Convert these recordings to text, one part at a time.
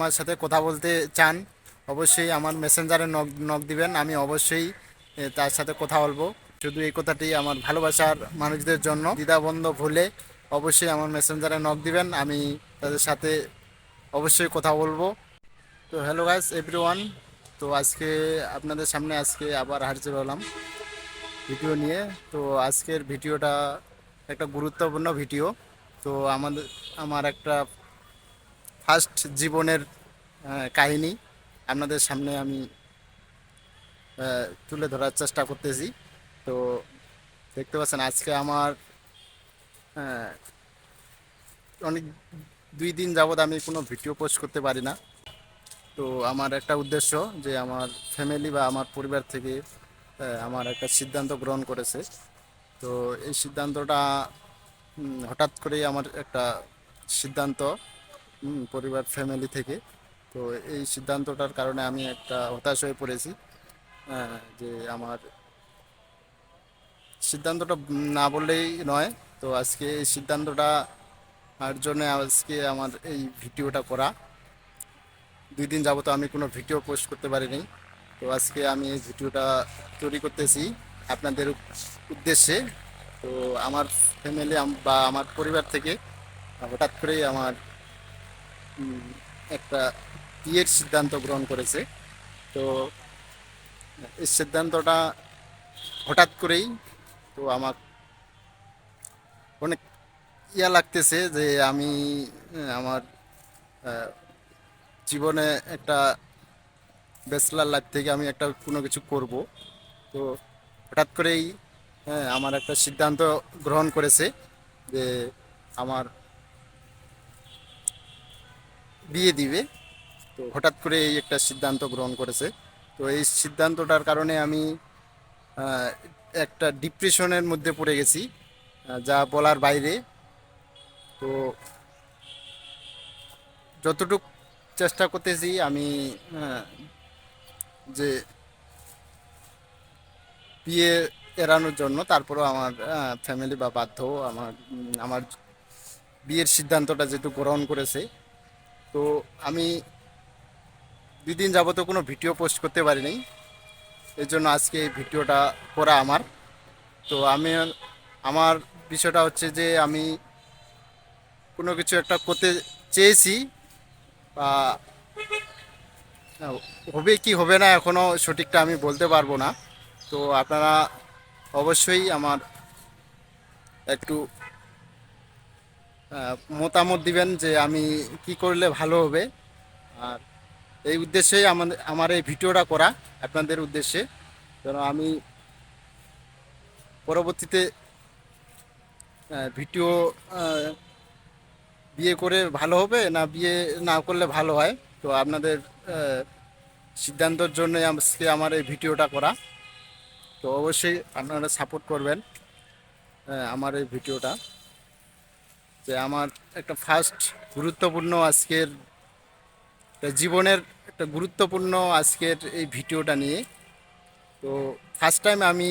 আমার সাথে কথা বলতে চান, অবশ্যই আমার মেসেঞ্জারে নক নক দিবেন, আমি অবশ্যই তার সাথে কথা বলব। শুধু এই কথাটি আমার ভালোবাসার মানুষদের জন্য। দ্বিধাবন্ধ ভুলে অবশ্যই আমার মেসেঞ্জারে নক দিবেন, আমি তাদের সাথে অবশ্যই কথা বলব। তো হ্যালো গাইস এভরিওয়ান তো আজকে আপনাদের সামনে আজকে আবার হাজির হলাম ভিডিও নিয়ে। তো আজকের ভিডিওটা একটা গুরুত্বপূর্ণ ভিডিও। তো আমাদের, আমার একটা ফার্স্ট জীবনের কাহিনী আপনাদের সামনে আমি তুলে ধরার চেষ্টা করতেছি। তো দেখতে পাচ্ছেন আজকে আমার অনেক দুই দিন যাবৎ আমি কোনো ভিডিও পোস্ট করতে পারি না। তো আমার একটা উদ্দেশ্য যে আমার ফ্যামিলি বা আমার পরিবার থেকে আমার একটা সিদ্ধান্ত গ্রহণ করেছে। তো এই সিদ্ধান্তটা হঠাৎ করেই আমার একটা সিদ্ধান্ত পরিবার ফ্যামিলি থেকে। তো এই সিদ্ধান্তটার কারণে আমি একটা হতাশ হয়ে পড়েছি যে আমার সিদ্ধান্তটা না বললেই নয়। তো আজকে এই সিদ্ধান্তটা আর জন্য আজকে আমার এই ভিডিওটা করা। দুই দিন যাবত আমি কোনো ভিডিও পোস্ট করতে পারিনি। তো আজকে আমি এই ভিডিওটা তৈরি করতেছি আপনাদের উদ্দেশ্যে। তো আমার ফ্যামিলি বা আমার পরিবার থেকে হঠাৎ করেই আমার একটা বিয়ের সিদ্ধান্ত গ্রহণ করেছে। তো এই সিদ্ধান্তটা হঠাৎ করেই তো আমার অনেক ইয়া লাগতেছে যে আমি আমার জীবনে একটা ব্যাচলার লাইফ থেকে আমি একটা কোনো কিছু করব। তো হঠাৎ করেই হ্যাঁ আমার একটা সিদ্ধান্ত গ্রহণ করেছে যে আমার বিয়ে দিবে। তো হঠাৎ করে এই একটা সিদ্ধান্ত গ্রহণ করেছে। তো এই সিদ্ধান্তটার কারণে আমি একটা ডিপ্রেশনের মধ্যে পড়ে গেছি যা বলার বাইরে। তো যতটুক চেষ্টা করতেছি আমি যে বিয়ে এড়ানোর জন্য তারপরেও আমার ফ্যামিলি বা বাধ্য আমার আমার বিয়ের সিদ্ধান্তটা যেহেতু গ্রহণ করেছে তো আমি দুই দিন যাবত কোনো ভিডিও পোস্ট করতে পারিনি। এর জন্য আজকে এই ভিডিওটা করা আমার। তো আমি আমার বিষয়টা হচ্ছে যে আমি কোনো কিছু একটা করতে চেয়েছি বা হবে কি হবে না এখনও সঠিকটা আমি বলতে পারব না। তো আপনারা অবশ্যই আমার একটু মতামত দিবেন যে আমি কি করলে ভালো হবে। আর এই উদ্দেশ্যেই আমাদের, আমার এই ভিডিওটা করা আপনাদের উদ্দেশ্যে। যেন আমি পরবর্তীতে ভিডিও বিয়ে করে ভালো হবে না বিয়ে না করলে ভালো হয়। তো আপনাদের সিদ্ধান্তর জন্য আজকে আমার এই ভিডিওটা করা। তো অবশ্যই আপনারা সাপোর্ট করবেন আমার এই ভিডিওটা। যে আমার একটা ফার্স্ট গুরুত্বপূর্ণ আজকের জীবনের একটা গুরুত্বপূর্ণ আজকের এই ভিডিওটা নিয়ে। তো ফার্স্ট টাইম আমি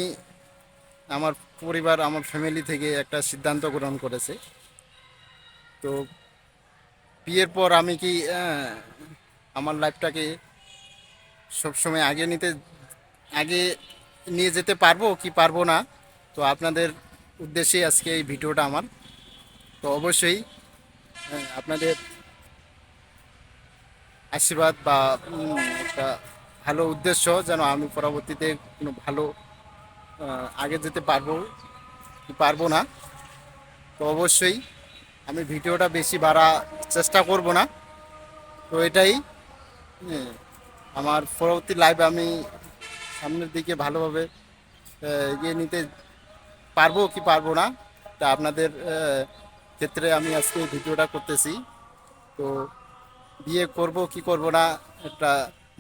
আমার পরিবার, আমার ফ্যামিলি থেকে একটা সিদ্ধান্ত গ্রহণ করেছে। তো বিয়ের পর আমি কি আমার লাইফটাকে সবসময় আগে নিতে, আগে নিয়ে যেতে পারব কি পারব না? তো আপনাদের উদ্দেশ্যেই আজকে এই ভিডিওটা আমার। তো অবশ্যই আপনাদের আশীর্বাদ বা একটা ভালো উদ্দেশ্য যেন আমি পরবর্তীতে কোনো ভালো আগে যেতে পারব পারব না। তো অবশ্যই আমি ভিডিওটা বেশি বাড়া চেষ্টা করব না। তো এটাই আমার পরবর্তী লাইভ আমি সামনের দিকে ভালোভাবে এগিয়ে নিতে পারব কি পারব না তা আপনাদের ক্ষেত্রে আমি আজকে ভিডিওটা করতেছি। তো বিয়ে করব কি করব না একটা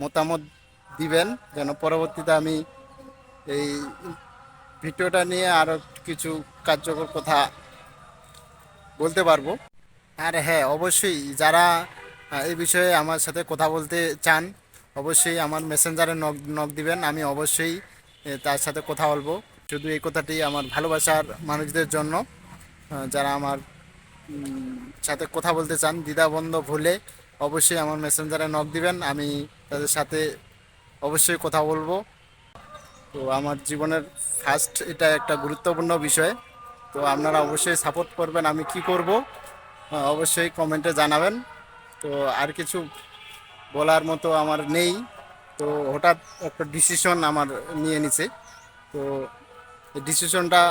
মতামত দিবেন, যেন পরবর্তীতে আমি এই ভিডিওটা নিয়ে আরও কিছু কার্যকর কথা বলতে পারব। আর হ্যাঁ অবশ্যই যারা এই বিষয়ে আমার সাথে কথা বলতে চান, অবশ্যই আমার মেসেঞ্জারে নক নক দিবেন, আমি অবশ্যই তার সাথে কথা বলব। শুধু এই কথাটি আমার ভালোবাসার মানুষদের জন্য যারা আমার সাথে কথা বলতে চান দ্বিধাবন্ধ ভুলে অবশ্যই আমার মেসেঞ্জারে নক দিবেন আমি তাদের সাথে অবশ্যই কথা বলব। তো আমার জীবনের ফার্স্ট এটা একটা গুরুত্বপূর্ণ বিষয় তো আপনারা অবশ্যই সাপোর্ট করবেন আমি কি করব? আহ, অবশ্যই কমেন্টে জানাবেন। তো আর কিছু বলার মতো আমার নেই তো হঠাৎ একটা ডিসিশন আমার নিয়ে নিছে। তো ডিসিশনটা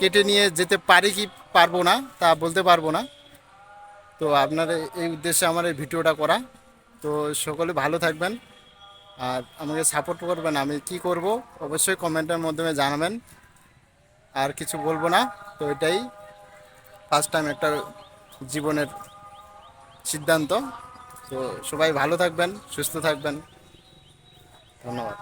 কেটে নিয়ে যেতে পারি কি পারব না, তা বলতে পারব না। তো আপনার এই উদ্দেশ্যে আমার এই ভিডিওটা করা। তো সকলে ভালো থাকবেন। আর আমাকে সাপোর্ট করবেন, আমি কি করব অবশ্যই কমেন্টের মাধ্যমে জানাবেন। আর কিছু বলব না। তো এটাই ফার্স্ট টাইম একটা জীবনের সিদ্ধান্ত। তো সবাই ভালো থাকবেন, সুস্থ থাকবেন। ধন্যবাদ।